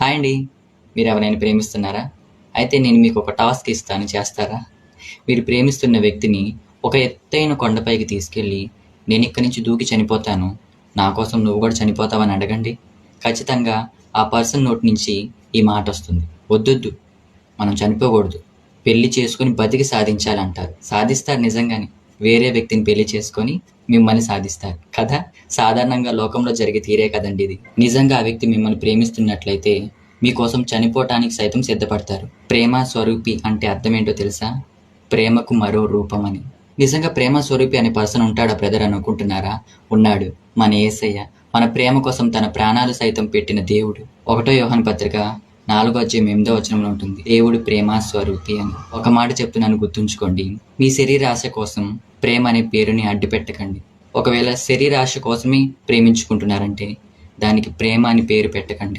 Hi అండి. మీరు ఎవరైనా ప్రేమిస్తున్నారా? అయితే నేను మీకు ఒక టాస్క్ ఇస్తాను. చేస్తారా? మీరు ప్రేమిస్తున్న వ్యక్తిని ఒక ఎత్తైన కొండపైకి తీసుకెళ్ళి నేను ఇక్కడి నుంచి దూకి చనిపోతాను. నా కోసం నువ్వు కూడా చనిపోతావని అడగండి. ఖచ్చితంగా ఆ పర్సన్ నోటి నుంచి ఈ మాట వస్తుంది. వద్దొద్దు. మనం చనిపోకూడదు. పెళ్ళి చేసుకుని బతికి సాధించాలంటారు. సాధిస్తారు నిజంగానే. వేరే వ్యక్తిని పెళ్ళి చేసుకొని మిమ్మల్ని సాధిస్తారు. కదా సాధారణంగా లోకంలో జరిగే తీరే కదండి ఇది. నిజంగా ఆ వ్యక్తి మిమ్మల్ని ప్రేమిస్తున్నట్లయితే మీకోసం చనిపోవటానికి సైతం సిద్ధపడతారు. ప్రేమ స్వరూపి అంటే అర్థం ఏంటో తెలుసా? ప్రేమకు మరో రూపం అని. నిజంగా ప్రేమ స్వరూపి అనే పర్సన్ ఉంటాడా బ్రదర్ అనుకుంటున్నారా? ఉన్నాడు. మన ఏసయ్య మన ప్రేమ కోసం తన ప్రాణాలు సైతం పెట్టిన దేవుడు. ఒకటో యోహన్ పత్రిక నాలుగో అధ్యాయం ఎనిమిదో వచనంలో ఉంటుంది. దేవుడు ప్రేమ స్వరూపి అని. ఒక మాట చెప్తున్నాను గుర్తుంచుకోండి. మీ శరీరాశ కోసం ప్రేమ అనే పేరుని అడ్డు పెట్టకండి ఒకవేళ శరీరాశ కోసమే ప్రేమించుకుంటున్నారంటే దానికి ప్రేమ అని పేరు పెట్టకండి.